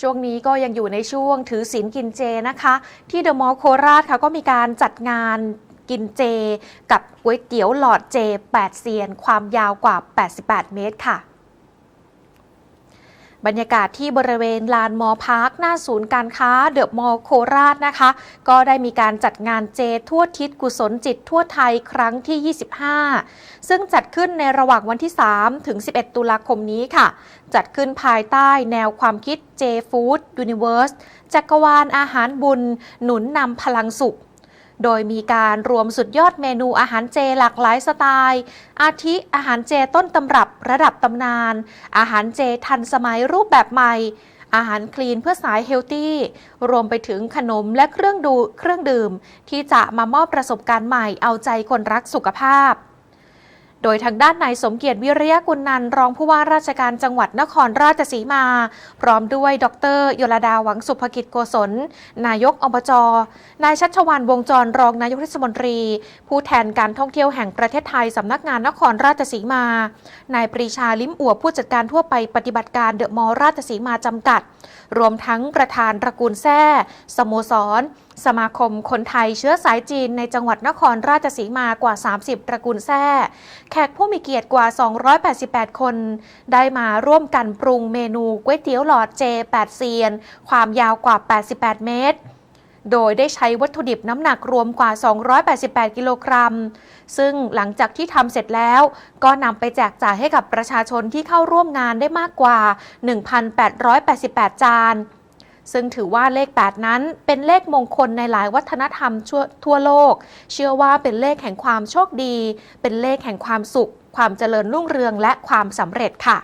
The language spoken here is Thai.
ช่วงนี้ก็ยังอยู่ในช่วงถือศีลกินเจนะคะ ที่เดอะมอลล์โคราชค่ะก็มีการจัดงานกินเจ กับก๋วยเตี๋ยวหลอดเจ 8 เซียน ความยาวกว่า 88 เมตรค่ะ บรรยากาศที่บริเวณลานมอพาร์คหน้าศูนย์การค้าเดอะมอลโคราชนะคะ ก็ได้มีการจัดงานเจทั่วทิศกุศลจิตทั่วไทยครั้งที่ 25 ซึ่งจัดขึ้นในระหว่างวันที่ 3 ถึง 11 ตุลาคมนี้ค่ะ จัดขึ้นภายใต้แนวความคิด J Food Universe จักรวาลอาหารบุญ หนุนนำพลังสุข โดยมีการรวมสุดยอดเมนูอาหารเจหลากหลายสไตล์ อาทิอาหารเจต้นตำรับระดับตำนาน อาหารเจทันสมัยรูปแบบใหม่ อาหารคลีนเพื่อสายเฮลตี้ รวมไปถึงขนมและเครื่องดูเครื่องดื่ม ที่จะมามอบประสบการณ์ใหม่เอาใจคนรักสุขภาพ โดยทางด้านนายสมเกียรติวิริยกุลนันรองผู้ว่าราชการจังหวัดนครราชสีมา พร้อมด้วยดรยลดาหวังสุภกิจโกศล นายกอบจ นายชัชวานวงจรรองนายกเทศมนตรี ผู้แทนการท่องเที่ยวแห่งประเทศไทยสำนักงานนครราชสีมา นายปรีชาลิ้มอวผู้จัดการทั่วไปปฏิบัติการเดอะมอลราชสีมาจำกัด รวมทั้งประธานตระกูลแท้สโมสรสมาคมคนไทยเชื้อสายจีนในจังหวัดนครราชสีมากว่า 30 ตระกูลแท้แขกผู้มีเกียรติกว่า 288 คน ได้มาร่วมกันปรุงเมนูก๋วยเตี๋ยวหลอดเจ 8 เซียน ความยาวกว่า 88 เมตร โดยได้ใช้วัตถุดิบน้ำหนักรวมกว่า 288 กิโลกรัม ซึ่งหลังจากที่ทำเสร็จแล้ว ก็นำไปแจกจ่ายให้กับประชาชนที่เข้าร่วมงานได้มากกว่า 1,888 จาน ซึ่งถือว่าเลข 8 นั้นเป็นเลขมงคลในหลายวัฒนธรรมทั่วทั่วโลก เชื่อว่าเป็นเลขแห่งความโชคดี เป็นเลขแห่งความสุข ความเจริญรุ่งเรืองและความสำเร็จค่ะ